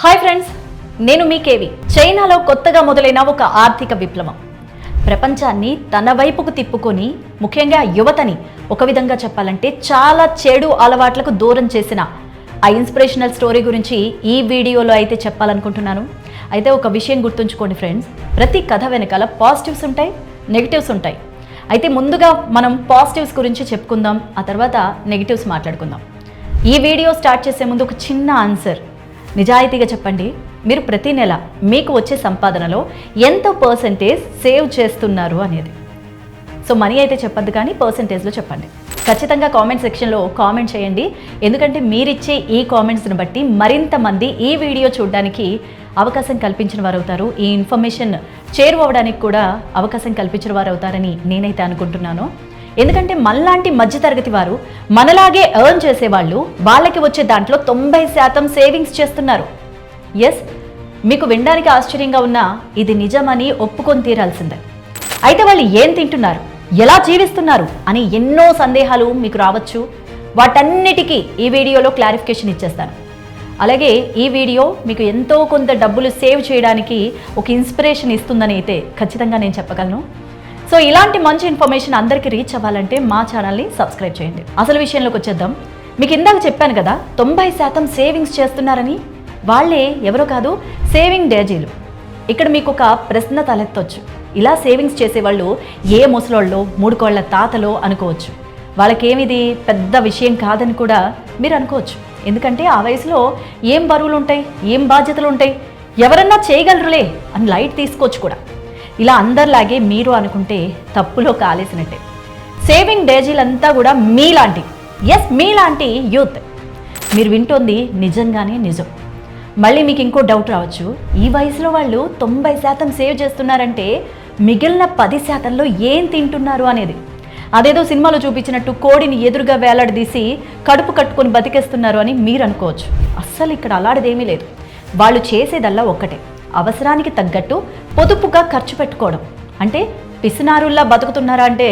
Hi friends నేను మీ KV. చైనాలో కొత్తగా మొదలైన ఒక ఆర్థిక విప్లవం. ప్రపంచాన్ని తన వైపుకు తిప్పుకొని ముఖ్యంగా యువతని ఒక విధంగా చెప్పాలంటే చాలా చెడు అలవాట్లకు దూరం చేసిన ఆ ఇన్స్పిరేషనల్ స్టోరీ గురించి ఈ వీడియోలో అయితే చెప్పాలనుకుంటున్నాను. అయితే ఒక విషయం గుర్తుంచుకోండి ఫ్రెండ్స్ ప్రతి కథ వెనకాల పాజిటివ్స్ ఉంటాయి నెగిటివ్స్ ఉంటాయి. అయితే ముందుగా మనం పాజిటివ్స్ గురించి చెప్పుకుందాం ఆ తర్వాత నెగిటివ్స్ మాట్లాడుకుందాం. ఈ వీడియో స్టార్ట్ చేసే ముందు ఒక చిన్న ఆన్సర్. నిజాయితీగా చెప్పండి. మీరు ప్రతి నెల మీకు వచ్చే సంపాదనలో ఎంత పర్సంటేజ్ సేవ్ చేస్తున్నారు అనేది. సో మనీ అయితే చెప్పద్దు కానీ పర్సంటేజ్లో చెప్పండి. ఖచ్చితంగా కామెంట్ సెక్షన్లో కామెంట్ చేయండి. ఎందుకంటే మీరిచ్చే ఈ కామెంట్స్ని బట్టి మరింత మంది ఈ వీడియో చూడడానికి అవకాశం కల్పించిన వారు అవుతారు ఈ ఇన్ఫర్మేషన్ చేరువవడానికి కూడా అవకాశం కల్పించిన వారు అవుతారని నేనైతే అనుకుంటున్నాను. ఎందుకంటే మనలాంటి మధ్యతరగతి వారు మనలాగే ఎర్న్ చేసేవాళ్ళు వాళ్ళకి వచ్చే దాంట్లో తొంభై శాతం సేవింగ్స్ చేస్తున్నారు. ఎస్ మీకు వినడానికి ఆశ్చర్యంగా ఉన్నా ఇది నిజమని ఒప్పుకొని తీరాల్సిందే. అయితే వాళ్ళు ఏం తింటున్నారు? ఎలా జీవిస్తున్నారు? అని ఎన్నో సందేహాలు మీకు రావచ్చు. వాటన్నిటికీ ఈ వీడియోలో క్లారిఫికేషన్ ఇచ్చేస్తాను. అలాగే ఈ వీడియో మీకు ఎంతో కొంత డబ్బులు సేవ్ చేయడానికి ఒక ఇన్స్పిరేషన్ ఇస్తుందని అయితే ఖచ్చితంగా నేను చెప్పగలను. సో ఇలాంటి మంచి ఇన్ఫర్మేషన్ అందరికీ రీచ్ అవ్వాలంటే మా ఛానల్ని సబ్స్క్రైబ్ చేయండి. అసలు విషయంలోకి వచ్చేద్దాం. మీకు ఇందాక చెప్పాను కదా తొంభై శాతం సేవింగ్స్ చేస్తున్నారని? వాళ్ళే ఎవరో కాదు సేవింగ్ డేజీలు. ఇక్కడ మీకు ఒక ప్రశ్న తలెత్తొచ్చు. ఇలా సేవింగ్స్ చేసేవాళ్ళు ఏ ముసలోళ్ళో మూడు కోళ్ళ తాతలో అనుకోవచ్చు. వాళ్ళకేమిది పెద్ద విషయం కాదని కూడా మీరు అనుకోవచ్చు. ఎందుకంటే ఆ వయసులో ఏం బరువులు ఉంటాయి ఏం బాధ్యతలు ఉంటాయి ఎవరన్నా చేయగలరులే అని లైట్ తీసుకోవచ్చు కూడా. ఇలా అందరిలాగే మీరు అనుకుంటే తప్పులో కాలేసినట్టే. సేవింగ్ డేజీలంతా కూడా మీలాంటి ఎస్ మీలాంటి యూత్ మీరు వింటోంది నిజంగానే నిజం. మళ్ళీ మీకు ఇంకో డౌట్ రావచ్చు. ఈ వయసులో వాళ్ళు తొంభై శాతం సేవ్ చేస్తున్నారంటే మిగిలిన పది శాతంలో ఏం తింటున్నారు అనేది. అదేదో సినిమాలో చూపించినట్టు కోడిని ఎదురుగా వేలాడదీసి కడుపు కట్టుకొని బతికేస్తున్నారు అని మీరు అనుకోవచ్చు. అస్సలు ఇక్కడ అలాంటిదేమీ లేదు. వాళ్ళు చేసేదల్లా ఒక్కటే. అవసరానికి తగ్గట్టు పొదుపుగా ఖర్చు పెట్టుకోవడం. అంటే పిసినారుల్లా బతుకుతున్నారా అంటే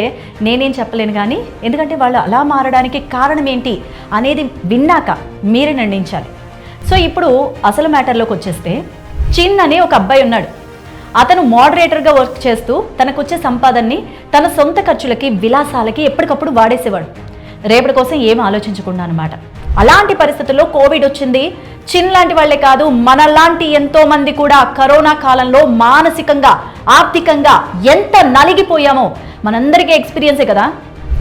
నేనేం చెప్పలేను కానీ ఎందుకంటే వాళ్ళు అలా మారడానికి కారణం ఏంటి అనేది విన్నాక మీరే నిర్ణయించాలి. సో ఇప్పుడు అసలు మ్యాటర్లోకి వచ్చేస్తే చిన్ అనే ఒక అబ్బాయి ఉన్నాడు. అతను మోడరేటర్గా వర్క్ చేస్తూ తనకు వచ్చే సంపాదనని తన సొంత ఖర్చులకి విలాసాలకి ఎప్పటికప్పుడు వాడేసేవాడు. రేపటి కోసం ఏం ఆలోచించకుండా అనమాట అలాంటి పరిస్థితుల్లో కోవిడ్ వచ్చింది. చిన్ లాంటి వాళ్ళే కాదు మనలాంటి ఎంతో మంది కూడా కరోనా కాలంలో మానసికంగా ఆర్థికంగా ఎంత నలిగిపోయామో మనందరికీ ఎక్స్పీరియన్సే కదా.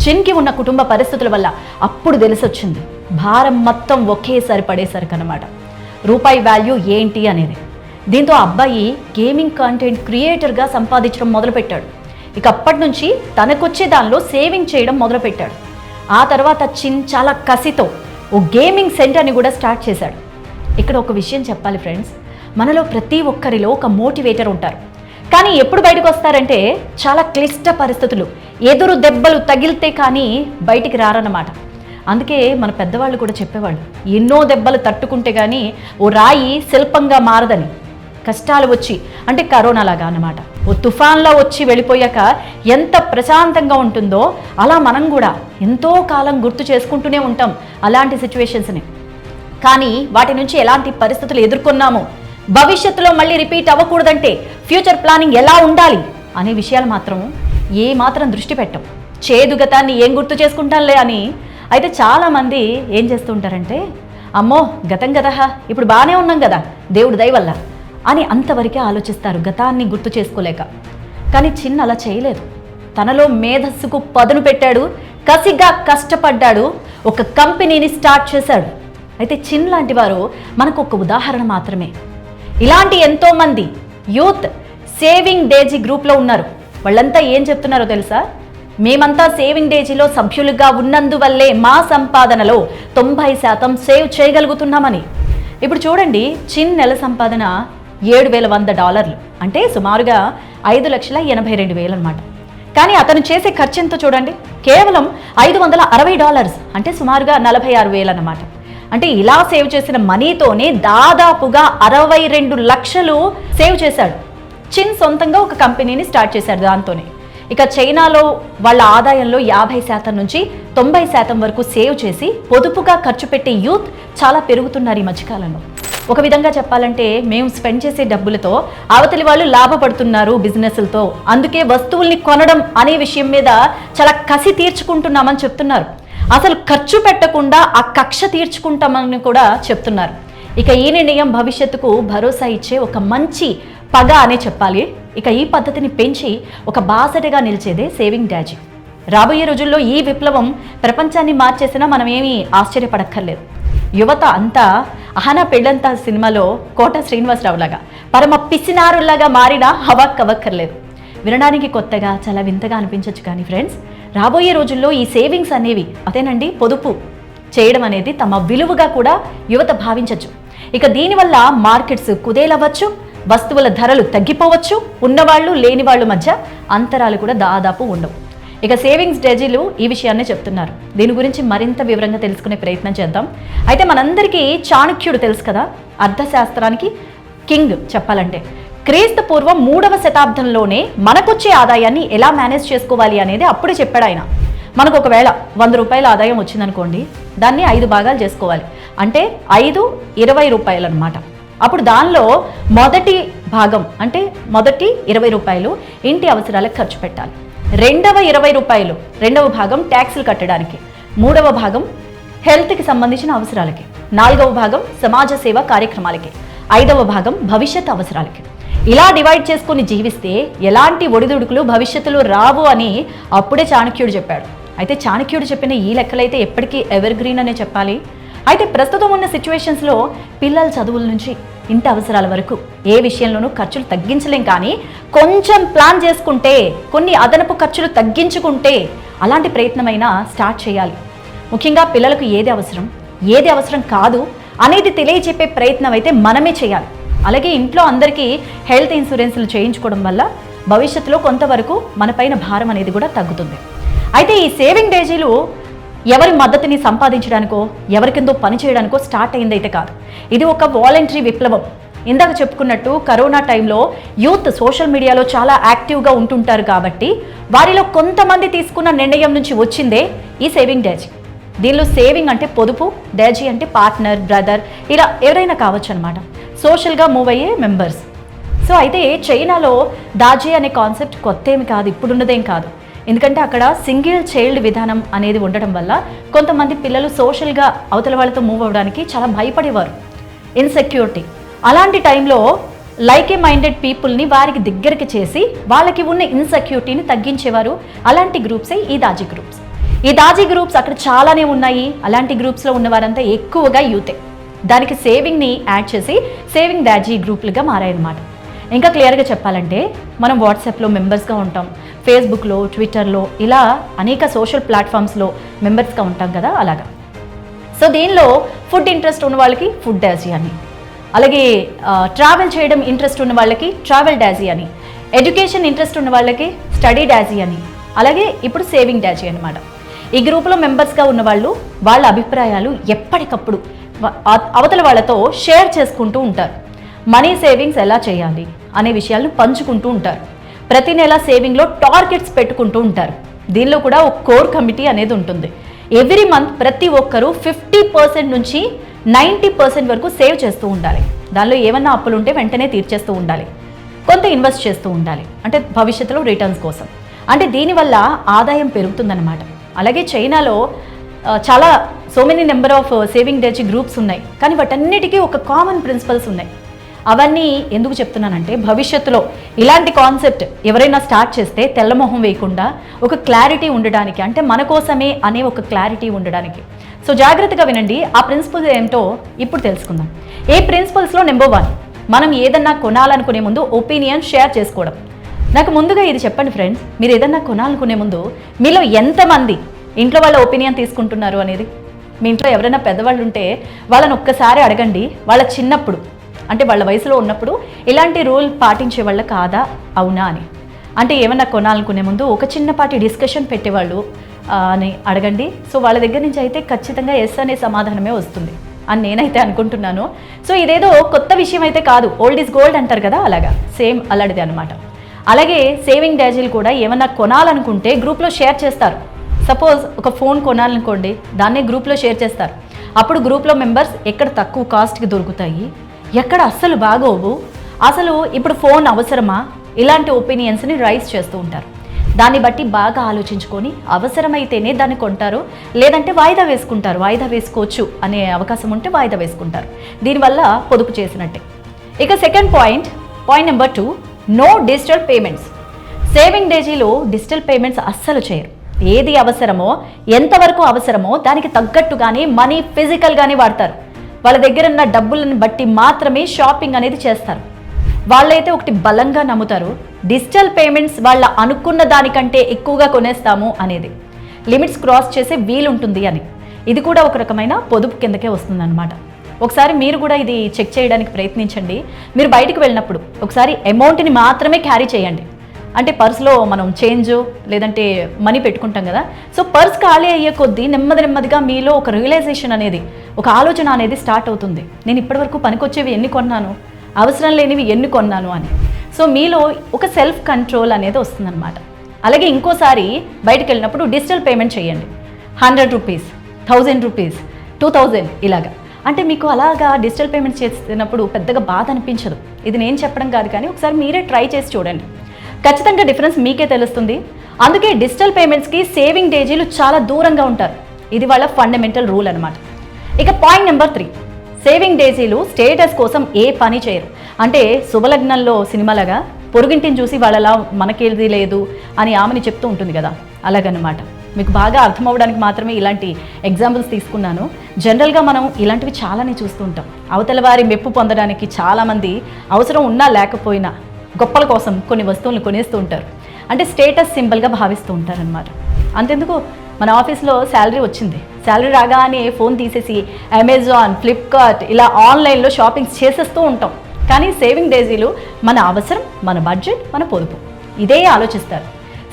చిన్కి ఉన్న కుటుంబ పరిస్థితుల వల్ల అప్పుడు తెలిసొచ్చింది. భారం మొత్తం ఒకేసారి పడేసరికి అనమాట రూపాయి వాల్యూ ఏంటి అనేది. దీంతో అబ్బాయి గేమింగ్ కంటెంట్ క్రియేటర్గా సంపాదించడం మొదలుపెట్టాడు. ఇక అప్పటి నుంచి తనకొచ్చే దానిలో సేవింగ్ చేయడం మొదలుపెట్టాడు. ఆ తర్వాత చిన్ చాలా కసితో ఓ గేమింగ్ సెంటర్ని కూడా స్టార్ట్ చేశాడు. ఇక్కడ ఒక విషయం చెప్పాలి ఫ్రెండ్స్ మనలో ప్రతి ఒక్కరిలో ఒక మోటివేటర్ ఉంటారు. కానీ ఎప్పుడు బయటకు వస్తారంటే చాలా క్లిష్ట పరిస్థితులు. ఎదురు దెబ్బలు తగిలితే కానీ బయటికి రారన్నమాట. అందుకే మన పెద్దవాళ్ళు కూడా చెప్పేవాళ్ళు ఎన్నో దెబ్బలు తట్టుకుంటే కానీ ఓ రాయి శిల్పంగా మారదని. కష్టాలు వచ్చి అంటే కరోనా లాగా అన్నమాట. ఓ తుఫాన్లా వచ్చి వెళ్ళిపోయాక ఎంత ప్రశాంతంగా ఉంటుందో అలా మనం కూడా ఎంతో కాలం గుర్తు చేసుకుంటూనే ఉంటాం అలాంటి సిచ్యువేషన్స్ని కానీ వాటి నుంచి ఎలాంటి పరిస్థితులు ఎదుర్కొన్నాము భవిష్యత్తులో మళ్ళీ రిపీట్ అవ్వకూడదంటే ఫ్యూచర్ ప్లానింగ్ ఎలా ఉండాలి అనే విషయాలు మాత్రం ఏ మాత్రం దృష్టి పెట్టం. చేదు గతాన్ని ఏం గుర్తు చేసుకుంటాంలే అని అయితే చాలామంది ఏం చేస్తుంటారంటే అమ్మో గతం గత ఇప్పుడు బాగానే ఉన్నాం కదా దేవుడు దయవల్ల అని అంతవరకే ఆలోచిస్తారు గతాన్ని గుర్తు చేసుకోలేక. కానీ చిన్న అలా చేయలేదు. తనలో మేధస్సుకు పదును పెట్టాడు కసిగా కష్టపడ్డాడు. ఒక కంపెనీని స్టార్ట్ చేశాడు. అయితే చిన్ లాంటి వారు మనకు ఒక ఉదాహరణ మాత్రమే. ఇలాంటి ఎంతో మంది యూత్ సేవింగ్ డేజీ గ్రూప్లో ఉన్నారు. వాళ్ళంతా ఏం చెప్తున్నారో తెలుసా? మేమంతా సేవింగ్ డేజీలో సభ్యులుగా ఉన్నందువల్లే మా సంపాదనలో తొంభై శాతం సేవ్ చేయగలుగుతున్నామని. ఇప్పుడు చూడండి చిన్ నెల సంపాదన ఏడు వేల వంద డాలర్లు. అంటే సుమారుగా ఐదు లక్షల ఎనభై రెండు వేలు అనమాట కానీ అతను చేసే ఖర్చు ఎంతో చూడండి. కేవలం ఐదు వందల అరవై డాలర్స్. అంటే సుమారుగా నలభై ఆరు వేలు అన్నమాట. అంటే ఇలా సేవ్ చేసిన మనీతోనే దాదాపుగా అరవై రెండు లక్షలు సేవ్ చేశాడు. చిన్ సొంతంగా ఒక కంపెనీని స్టార్ట్ చేశాడు దాంతోనే. ఇక చైనాలో వాళ్ళ ఆదాయంలో యాభై శాతం నుంచి తొంభై శాతం వరకు సేవ్ చేసి పొదుపుగా ఖర్చు పెట్టే యూత్ చాలా పెరుగుతున్నారు ఈ మధ్యకాలంలో. ఒక విధంగా చెప్పాలంటే మేము స్పెండ్ చేసే డబ్బులతో అవతలి వాళ్ళు లాభపడుతున్నారు బిజినెస్లతో. అందుకే వస్తువుల్ని కొనడం అనే విషయం మీద చాలా కసి తీర్చుకుంటున్నామని చెప్తున్నారు. అసలు ఖర్చు పెట్టకుండా ఆ కక్ష తీర్చుకుంటామని కూడా చెప్తున్నారు. ఇక ఈ నిర్ణయం భవిష్యత్తుకు భరోసా ఇచ్చే ఒక మంచి పగ అనే చెప్పాలి. ఇక ఈ పద్ధతిని పెంచి ఒక బాసటగా నిలిచేదే సేవింగ్ డాజీ రాబోయే రోజుల్లో ఈ విప్లవం ప్రపంచాన్ని మార్చేసినా మనం ఏమీ ఆశ్చర్యపడక్కర్లేదు. యువత అంతా అహనా పెళ్ళంతా సినిమాలో కోట శ్రీనివాసరావు లాగా పరమ పిసినారులాగా మారినా హవక్కవక్కర్లేదు వినడానికి కొత్తగా చాలా వింతగా అనిపించవచ్చు కానీ ఫ్రెండ్స్ రాబోయే రోజుల్లో ఈ సేవింగ్స్ అనేవి అదేనండి పొదుపు చేయడం అనేది తమ విలువగా కూడా యువత భావించవచ్చు ఇక దీనివల్ల మార్కెట్స్ కుదేలవ్వచ్చు వస్తువుల ధరలు తగ్గిపోవచ్చు ఉన్నవాళ్ళు లేని వాళ్ళ మధ్య అంతరాలు కూడా దాదాపు ఉండవు. ఇక సేవింగ్స్ డేజీలు ఈ విషయాన్నే చెప్తున్నారు. దీని గురించి మరింత వివరంగా తెలుసుకునే ప్రయత్నం చేద్దాం. అయితే మనందరికీ చాణక్యుడు తెలుసు కదా? అర్థశాస్త్రానికి కింగ్ చెప్పాలంటే. క్రీస్తు పూర్వం మూడవ శతాబ్దంలోనే మనకొచ్చే ఆదాయాన్ని ఎలా మేనేజ్ చేసుకోవాలి అనేది అప్పుడే చెప్పాడు ఆయన. మనకు ఒకవేళ వంద రూపాయల ఆదాయం వచ్చిందనుకోండి దాన్ని ఐదు భాగాలు చేసుకోవాలి. అంటే ఐదు ఇరవై రూపాయలు అనమాట అప్పుడు దానిలో మొదటి భాగం అంటే మొదటి ఇరవై రూపాయలు ఇంటి అవసరాలకు ఖర్చు పెట్టాలి. రెండవ ఇరవై రూపాయలు రెండవ భాగం ట్యాక్సులు కట్టడానికి మూడవ భాగం హెల్త్కి సంబంధించిన అవసరాలకి నాలుగవ భాగం సమాజ సేవ కార్యక్రమాలకి ఐదవ భాగం భవిష్యత్ అవసరాలకి. ఇలా డివైడ్ చేసుకుని జీవిస్తే ఎలాంటి ఒడిదుడుకులు భవిష్యత్తులో రావు అని అప్పుడే చాణక్యుడు చెప్పాడు. అయితే చాణక్యుడు చెప్పిన ఈ లెక్కలైతే ఎప్పటికీ ఎవర్ గ్రీన్ అనే చెప్పాలి. అయితే ప్రస్తుతం ఉన్న సిచ్యువేషన్స్లో పిల్లల చదువుల నుంచి ఇంటి అవసరాల వరకు ఏ విషయంలోనూ ఖర్చులు తగ్గించలేం కానీ కొంచెం ప్లాన్ చేసుకుంటే కొన్ని అదనపు ఖర్చులు తగ్గించుకుంటే అలాంటి ప్రయత్నమైనా స్టార్ట్ చేయాలి. ముఖ్యంగా పిల్లలకు ఏది అవసరం ఏది అవసరం కాదు అనేది తెలియచెప్పే ప్రయత్నం అయితే మనమే చేయాలి. అలాగే ఇంట్లో అందరికీ హెల్త్ ఇన్సూరెన్స్లు చేయించుకోవడం వల్ల భవిష్యత్తులో కొంతవరకు మనపైన భారం అనేది కూడా తగ్గుతుంది. అయితే ఈ సేవింగ్ డేజీలు ఎవరి మద్దతుని సంపాదించడానికో ఎవరికిందో పని చేయడానికో స్టార్ట్ అయిందైతే కాదు. ఇది ఒక వాలంటరీ విప్లవం. ఇందాక చెప్పుకున్నట్టు కరోనా టైంలో యూత్ సోషల్ మీడియాలో చాలా యాక్టివ్గా ఉంటుంటారు కాబట్టి వారిలో కొంతమంది తీసుకున్న నిర్ణయం నుంచి వచ్చిందే ఈ సేవింగ్ డేజీ. దీనిలో సేవింగ్ అంటే పొదుపు డేజీ అంటే పార్ట్నర్ బ్రదర్ ఇలా ఎవరైనా కావచ్చు అనమాట సోషల్గా మూవ్ అయ్యే మెంబర్స్. సో అయితే చైనాలో దాజీ అనే కాన్సెప్ట్ కొత్త ఏమి కాదు ఇప్పుడున్నదేం కాదు. ఎందుకంటే అక్కడ సింగిల్ చైల్డ్ విధానం అనేది ఉండటం వల్ల కొంతమంది పిల్లలు సోషల్గా అవతల వాళ్ళతో మూవ్ అవ్వడానికి చాలా భయపడేవారు. ఇన్సెక్యూరిటీ అలాంటి టైంలో లైక్ ఏ మైండెడ్ పీపుల్ని వారికి దగ్గరికి చేసి వాళ్ళకి ఉన్న ఇన్సెక్యూరిటీని తగ్గించేవారు. అలాంటి గ్రూప్సే ఈ దాజీ గ్రూప్స్ ఈ దాజీ గ్రూప్స్ అక్కడ చాలానే ఉన్నాయి. అలాంటి గ్రూప్స్లో ఉన్నవారంతా ఎక్కువగా యూతే దానికి సేవింగ్ని యాడ్ చేసి సేవింగ్ దాజీ గ్రూపులుగా మారాయన్నమాట. ఇంకా క్లియర్గా చెప్పాలంటే మనం వాట్సాప్లో మెంబర్స్గా ఉంటాం. ఫేస్బుక్లో ట్విట్టర్లో ఇలా అనేక సోషల్ ప్లాట్ఫామ్స్లో మెంబర్స్గా ఉంటాం కదా అలాగా. సో దీనిలో ఫుడ్ ఇంట్రెస్ట్ ఉన్న వాళ్ళకి ఫుడ్ డాజీ అని. అలాగే ట్రావెల్ చేయడం ఇంట్రెస్ట్ ఉన్న వాళ్ళకి ట్రావెల్ డాజీ అని. ఎడ్యుకేషన్ ఇంట్రెస్ట్ ఉన్న వాళ్ళకి స్టడీ డాజీ అని. అలాగే ఇప్పుడు సేవింగ్ డాజీ అనమాట ఈ గ్రూప్లో మెంబర్స్గా ఉన్న వాళ్ళు వాళ్ళ అభిప్రాయాలు ఎప్పటికప్పుడు అవతల వాళ్ళతో షేర్ చేసుకుంటూ ఉంటారు. మనీ సేవింగ్స్ ఎలా చేయాలి అనే విషయాలను పంచుకుంటూ ఉంటారు. ప్రతి నెల సేవింగ్లో టార్గెట్స్ పెట్టుకుంటూ ఉంటారు. దీనిలో కూడా ఒక కోర్ కమిటీ అనేది ఉంటుంది. ఎవ్రీ మంత్ ప్రతి ఒక్కరూ ఫిఫ్టీ పర్సెంట్ నుంచి నైంటీ పర్సెంట్ వరకు సేవ్ చేస్తూ ఉండాలి. దానిలో ఏమన్నా అప్పులు ఉంటే వెంటనే తీర్చేస్తూ ఉండాలి. కొంత ఇన్వెస్ట్ చేస్తూ ఉండాలి. అంటే భవిష్యత్తులో రిటర్న్స్ కోసం. అంటే దీనివల్ల ఆదాయం పెరుగుతుందన్నమాట. అలాగే చైనాలో చాలా so many number of saving డేచి groups ఉన్నాయి. కానీ వాటన్నిటికీ ఒక కామన్ ప్రిన్సిపల్స్ ఉన్నాయి. అవన్నీ ఎందుకు చెప్తున్నానంటే భవిష్యత్తులో ఇలాంటి కాన్సెప్ట్ ఎవరైనా స్టార్ట్ చేస్తే తెల్లమొహం వేయకుండా ఒక క్లారిటీ ఉండడానికి అంటే మన కోసమే అనే ఒక క్లారిటీ ఉండడానికి. సో జాగ్రత్తగా వినండి ఆ ప్రిన్సిపల్స్ ఏంటో ఇప్పుడు తెలుసుకుందాం. ఏ ప్రిన్సిపల్స్లో నెంబర్ వన్ మనం ఏదన్నా కొనాలనుకునే ముందు ఒపీనియన్ షేర్ చేసుకోవడం. నాకు ముందుగా ఇది చెప్పండి ఫ్రెండ్స్ మీరు ఏదన్నా కొనాలనుకునే ముందు మీలో ఎంతమంది ఇంట్లో వాళ్ళ ఒపీనియన్ తీసుకుంటున్నారు అనేది? మీ ఇంట్లో ఎవరైనా పెద్దవాళ్ళు ఉంటే వాళ్ళని ఒక్కసారి అడగండి వాళ్ళ చిన్నప్పుడు అంటే వాళ్ళ వయసులో ఉన్నప్పుడు ఇలాంటి రూల్ పాటించే వాళ్ళ కాదా? అవునా అని. అంటే ఏమన్నా కొనాలనుకునే ముందు ఒక చిన్నపాటి డిస్కషన్ పెట్టేవాళ్ళు అని అడగండి. సో వాళ్ళ దగ్గర నుంచి అయితే ఖచ్చితంగా ఎస్ అనే సమాధానమే వస్తుంది అని నేనైతే అనుకుంటున్నాను. సో ఇదేదో కొత్త విషయం అయితే కాదు. ఓల్డ్ ఈజ్ గోల్డ్ అంటారు కదా అలాగా. సేమ్ అలాంటిది అనమాట అలాగే సేవింగ్ డాజీలు కూడా ఏమన్నా కొనాలనుకుంటే గ్రూప్లో షేర్ చేస్తారు. సపోజ్ ఒక ఫోన్ కొనాలనుకోండి దాన్నే గ్రూప్లో షేర్ చేస్తారు. అప్పుడు గ్రూప్లో మెంబర్స్ ఎక్కడ తక్కువ కాస్ట్కి దొరుకుతాయి? ఎక్కడ అస్సలు బాగోవు. అసలు ఇప్పుడు ఫోన్ అవసరమా? ఇలాంటి ఒపీనియన్స్ని రైజ్ చేస్తూ ఉంటారు. దాన్ని బట్టి బాగా ఆలోచించుకొని అవసరమైతేనే దాన్ని కొంటారు. లేదంటే వాయిదా వేసుకుంటారు. వాయిదా వేసుకోవచ్చు అనే అవకాశం ఉంటే వాయిదా వేసుకుంటారు. దీనివల్ల పొదుపు చేసినట్టే. ఇక second point point number two no digital payments. Saving డేజీలో digital payments అస్సలు చేయరు. ఏది అవసరమో ఎంతవరకు అవసరమో దానికి తగ్గట్టుగానే మనీ ఫిజికల్గానే వాడతారు. వాళ్ళ దగ్గర ఉన్న డబ్బులను బట్టి మాత్రమే షాపింగ్ అనేది చేస్తారు. వాళ్ళైతే ఒకటి బలంగా నమ్ముతారు. డిజిటల్ పేమెంట్స్ వాళ్ళ అనుకున్న దానికంటే ఎక్కువగా కొనేస్తాము అనేది. లిమిట్స్ క్రాస్ చేసే వీలుంటుంది అని. ఇది కూడా ఒక రకమైన పొదుపు కిందకే వస్తుందన్నమాట. ఒకసారి మీరు కూడా ఇది చెక్ చేయడానికి ప్రయత్నించండి. మీరు బయటికి వెళ్ళినప్పుడు ఒకసారి అమౌంట్ని మాత్రమే క్యారీ చేయండి. అంటే పర్స్లో మనం చేంజ్ లేదంటే మనీ పెట్టుకుంటాం కదా. సో పర్స్ ఖాళీ అయ్యే కొద్దీ నెమ్మది నెమ్మదిగా మీలో ఒక రియలైజేషన్ అనేది ఒక ఆలోచన అనేది స్టార్ట్ అవుతుంది. నేను ఇప్పటివరకు పనికొచ్చేవి ఎన్ని కొన్నాను? అవసరం లేనివి ఎన్ని కొన్నాను అని. సో మీలో ఒక సెల్ఫ్ కంట్రోల్ అనేది వస్తుందన్నమాట. అలాగే ఇంకోసారి బయటకు వెళ్ళినప్పుడు డిజిటల్ పేమెంట్ చేయండి. Hundred rupees thousand rupees two thousand ఇలాగా. అంటే మీకు అలాగా డిజిటల్ పేమెంట్ చేసినప్పుడు పెద్దగా బాధ అనిపించదు. ఇది నేను చెప్పడం కాదు కానీ ఒకసారి మీరే ట్రై చేసి చూడండి. ఖచ్చితంగా డిఫరెన్స్ మీకే తెలుస్తుంది. అందుకే డిజిటల్ పేమెంట్స్కి సేవింగ్ డేజీలు చాలా దూరంగా ఉంటారు. ఇది వాళ్ళ ఫండమెంటల్ రూల్ అనమాట ఇక పాయింట్ నెంబర్ త్రీ. సేవింగ్ డేజీలు స్టేటస్ కోసం ఏ పని చేయరు. అంటే శుభలగ్నంలో సినిమాలాగా పొరుగింటిని చూసి వాళ్ళలా మనకేది లేదు అని ఆమెని చెప్తూ ఉంటుంది కదా. అలాగనమాట మీకు బాగా అర్థమవడానికి మాత్రమే ఇలాంటి ఎగ్జాంపుల్స్ తీసుకున్నాను. జనరల్గా మనం ఇలాంటివి చాలానే చూస్తూ ఉంటాం. అవతల వారి మెప్పు పొందడానికి చాలామంది అవసరం ఉన్నా లేకపోయినా గొప్పల కోసం కొన్ని వస్తువులను కొనేస్తూ ఉంటారు. అంటే స్టేటస్ సింబల్గా భావిస్తూ ఉంటారనమాట అంతెందుకు? మన ఆఫీస్లో శాలరీ వచ్చింది. శాలరీ రాగానే ఫోన్ తీసేసి అమెజాన్ ఫ్లిప్కార్ట్ ఇలా ఆన్లైన్లో షాపింగ్స్ చేసేస్తూ ఉంటాం. కానీ సేవింగ్ డేజీలు మన అవసరం మన బడ్జెట్ మన పొదుపు. ఇదే ఆలోచిస్తారు.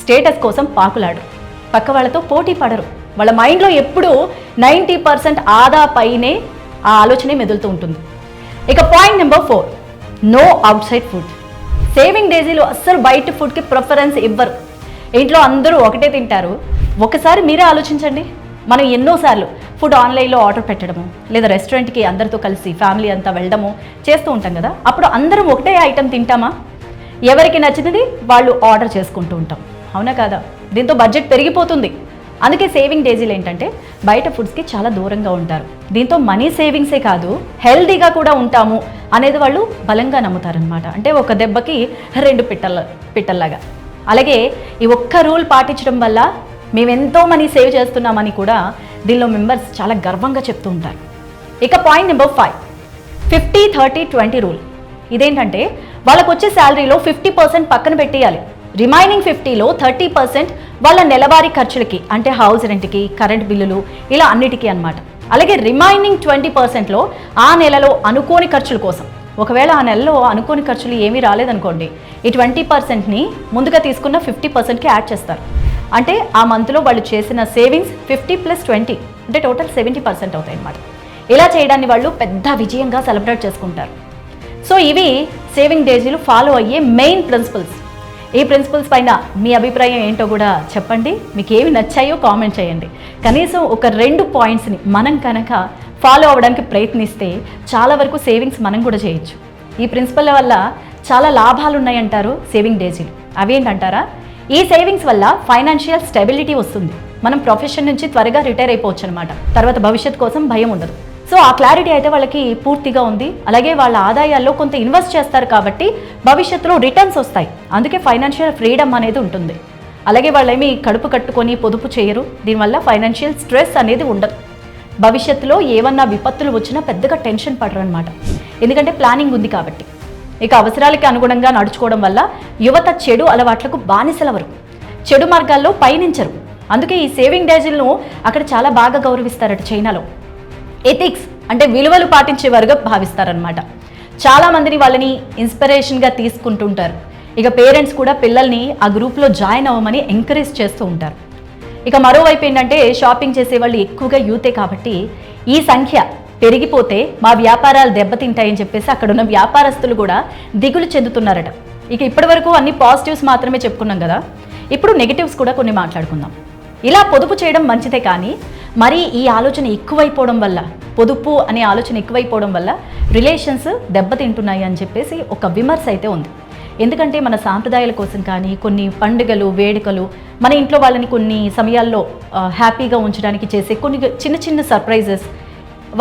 స్టేటస్ కోసం పాకులాడరు. పక్క వాళ్ళతో పోటీ పడరు. వాళ్ళ మైండ్లో ఎప్పుడూ నైంటీ పర్సెంట్ ఆదా పైనే ఆ ఆలోచనే మెదులుతూ ఉంటుంది. ఇక point number four no outside food saving డేజీలో అస్సలు బయట ఫుడ్కి ప్రిఫరెన్స్ ఇవ్వరు. ఇంట్లో అందరూ ఒకటే తింటారు. ఒకసారి మీరే ఆలోచించండి. మనం ఎన్నోసార్లు ఫుడ్ ఆన్లైన్లో ఆర్డర్ పెట్టడము లేదా రెస్టారెంట్కి అందరితో కలిసి ఫ్యామిలీ అంతా వెళ్ళడము చేస్తూ ఉంటాం కదా. అప్పుడు అందరం ఒకటే ఐటెం తింటామా? ఎవరికి నచ్చినది వాళ్ళు ఆర్డర్ చేసుకుంటూ ఉంటాం. అవునా కాదా? దీంతో బడ్జెట్ పెరిగిపోతుంది. అందుకే సేవింగ్ డేజీలు ఏంటంటే బయట ఫుడ్స్కి చాలా దూరంగా ఉంటారు. దీంతో మనీ సేవింగ్సే కాదు హెల్దీగా కూడా ఉంటాము అనేది వాళ్ళు బలంగా నమ్ముతారనమాట అంటే ఒక దెబ్బకి రెండు పిట్టల పిట్టల్లాగా. అలాగే ఈ ఒక్క రూల్ పాటించడం వల్ల మేము ఎంతో మనీ సేవ్ చేస్తున్నామని కూడా దీనిలో మెంబర్స్ చాలా గర్వంగా చెప్తూ ఉంటారు. ఇక point number five. Fifty thirty twenty rule. ఇదేంటంటే వాళ్ళకు వచ్చే శాలరీలో ఫిఫ్టీ పర్సెంట్ పక్కన పెట్టేయాలి. రిమైనింగ్ ఫిఫ్టీలో థర్టీ పర్సెంట్ వాళ్ళ నెలవారీ ఖర్చులకి అంటే హౌస్ రెంట్కి కరెంట్ బిల్లులు ఇలా అన్నిటికీ అనమాట అలాగే రిమైనింగ్ ట్వంటీ పర్సెంట్లో ఆ నెలలో అనుకోని ఖర్చుల కోసం. ఒకవేళ ఆ నెలలో అనుకోని ఖర్చులు ఏమీ రాలేదనుకోండి ఈ ట్వంటీ పర్సెంట్ని ముందుగా తీసుకున్న ఫిఫ్టీ పర్సెంట్కి యాడ్ చేస్తారు. అంటే ఆ మంత్లో వాళ్ళు చేసిన సేవింగ్స్ ఫిఫ్టీ ప్లస్ ట్వంటీ అంటే టోటల్ సెవెంటీ పర్సెంట్ అవుతాయి అన్నమాట ఇలా చేయడాన్ని వాళ్ళు పెద్ద విజయంగా సెలబ్రేట్ చేసుకుంటారు. సో ఇవి సేవింగ్ డేజీలు ఫాలో అయ్యే మెయిన్ ప్రిన్సిపల్స్. ఈ ప్రిన్సిపల్స్ పైన మీ అభిప్రాయం ఏంటో కూడా చెప్పండి. మీకు ఏమి నచ్చాయో కామెంట్ చేయండి. కనీసం ఒక రెండు పాయింట్స్ని మనం కనుక ఫాలో అవ్వడానికి ప్రయత్నిస్తే చాలా వరకు సేవింగ్స్ మనం కూడా చేయొచ్చు. ఈ ప్రిన్సిపల్ వల్ల చాలా లాభాలు ఉన్నాయంటారు సేవింగ్ డేజీలు అవేంటంటారా ఈ సేవింగ్స్ వల్ల ఫైనాన్షియల్ స్టెబిలిటీ వస్తుంది. మనం ప్రొఫెషన్ నుంచి త్వరగా రిటైర్ అయిపోవచ్చు అనమాట తర్వాత భవిష్యత్ కోసం భయం ఉండదు. సో ఆ క్లారిటీ అయితే వాళ్ళకి పూర్తిగా ఉంది. అలాగే వాళ్ళ ఆదాయాల్లో కొంత ఇన్వెస్ట్ చేస్తారు కాబట్టి భవిష్యత్తులో రిటర్న్స్ వస్తాయి. అందుకే ఫైనాన్షియల్ ఫ్రీడమ్ అనేది ఉంటుంది. అలాగే వాళ్ళేమి కడుపు కట్టుకొని పొదుపు చేయరు. దీనివల్ల ఫైనాన్షియల్ స్ట్రెస్ అనేది ఉండదు. భవిష్యత్తులో ఏమన్నా విపత్తులు వచ్చినా పెద్దగా టెన్షన్ పడరు అనమాట ఎందుకంటే ప్లానింగ్ ఉంది కాబట్టి. ఇక అవసరాలకి అనుగుణంగా నడుచుకోవడం వల్ల యువత చెడు అలవాట్లకు బానిసలవరు చెడు మార్గాల్లో పయనించరు. అందుకే ఈ సేవింగ్ డేజీలను అక్కడ చాలా బాగా గౌరవిస్తారట చైనాలో. ఎథిక్స్ అంటే విలువలు పాటించేవారుగా భావిస్తారనమాట చాలా మందిని వాళ్ళని ఇన్స్పిరేషన్గా తీసుకుంటుంటారు. ఇక పేరెంట్స్ కూడా పిల్లల్ని ఆ గ్రూప్లో జాయిన్ అవ్వమని ఎంకరేజ్ చేస్తూ ఉంటారు. ఇక మరోవైపు ఏంటంటే షాపింగ్ చేసే వాళ్ళు ఎక్కువగా యూతే కాబట్టి ఈ సంఖ్య పెరిగిపోతే మా వ్యాపారాలు దెబ్బతింటాయని చెప్పేసి అక్కడ ఉన్న వ్యాపారస్తులు కూడా దిగులు చెందుతున్నారట. ఇక ఇప్పటివరకు అన్ని పాజిటివ్స్ మాత్రమే చెప్పుకున్నాం కదా. ఇప్పుడు నెగిటివ్స్ కూడా కొన్ని మాట్లాడుకుందాం. ఇలా పొదుపు చేయడం మంచిదే కానీ మరి ఈ ఆలోచన ఎక్కువైపోవడం వల్ల పొదుపు అనే ఆలోచన ఎక్కువైపోవడం వల్ల రిలేషన్స్ దెబ్బతింటున్నాయి అని చెప్పేసి ఒక విమర్శ అయితే ఉంది. ఎందుకంటే మన సాంప్రదాయాల కోసం కానీ కొన్ని పండుగలు వేడుకలు మన ఇంట్లో వాళ్ళని కొన్ని సమయాల్లో హ్యాపీగా ఉంచడానికి చేసే కొన్ని చిన్న చిన్న సర్ప్రైజెస్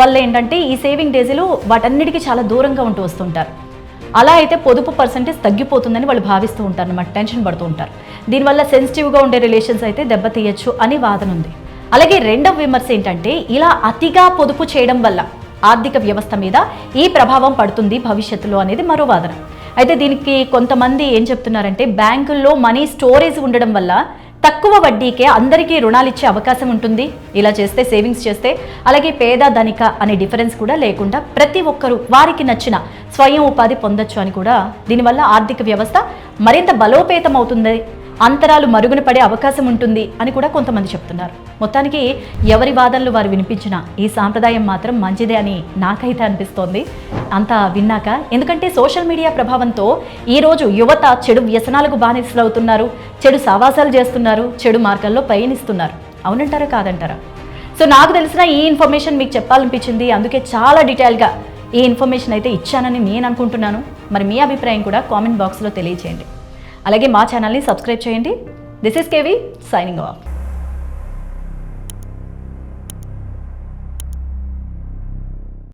వల్ల ఏంటంటే ఈ సేవింగ్ డేస్లో వాటన్నిటికీ చాలా దూరంగా ఉంటూ వస్తుంటారు. అలా అయితే పొదుపు పర్సంటేజ్ తగ్గిపోతుందని వాళ్ళు భావిస్తూ ఉంటారు అన్నమాట టెన్షన్ పడుతూ ఉంటారు. దీనివల్ల సెన్సిటివ్గా ఉండే రిలేషన్స్ అయితే దెబ్బతీయచ్చు అని వాదన ఉంది. అలాగే రెండవ విమర్శ ఏంటంటే ఇలా అతిగా పొదుపు చేయడం వల్ల ఆర్థిక వ్యవస్థ మీద ఈ ప్రభావం పడుతుంది భవిష్యత్తులో అనేది మరో వాదన. అయితే దీనికి కొంతమంది ఏం చెప్తున్నారంటే బ్యాంకుల్లో మనీ స్టోరేజ్ ఉండడం వల్ల తక్కువ వడ్డీకే అందరికీ రుణాలు ఇచ్చే అవకాశం ఉంటుంది. ఇలా చేస్తే సేవింగ్స్ చేస్తే అలాగే పేద ధనిక అనే డిఫరెన్స్ కూడా లేకుండా ప్రతి ఒక్కరూ వారికి నచ్చిన స్వయం ఉపాధి పొందొచ్చు అని కూడా దీనివల్ల ఆర్థిక వ్యవస్థ మరింత బలోపేతం అవుతుంది అంతరాలు మరుగున పడే అవకాశం ఉంటుంది అని కూడా కొంతమంది చెప్తున్నారు. మొత్తానికి ఎవరి వాదనలు వారు వినిపించినా ఈ సాంప్రదాయం మాత్రం మంచిదే అని నాకైతే అనిపిస్తోంది. అంతా విన్నాక ఎందుకంటే సోషల్ మీడియా ప్రభావంతో ఈరోజు యువత చెడు వ్యసనాలకు బానిసలు అవుతున్నారు చెడు సావాసాలు చేస్తున్నారు. చెడు మార్గాల్లో పయనిస్తున్నారు. అవునంటారా కాదంటారా? సో నాకు తెలిసిన ఈ ఇన్ఫర్మేషన్ మీకు చెప్పాలనిపించింది. అందుకే చాలా డీటెయిల్గా ఈ ఇన్ఫర్మేషన్ అయితే ఇచ్చానని నేను అనుకుంటున్నాను. మరి మీ అభిప్రాయం కూడా కామెంట్ బాక్స్లో తెలియజేయండి అలాగే మా ఛానల్ని సబ్స్క్రైబ్ చేయండి. This is KV signing off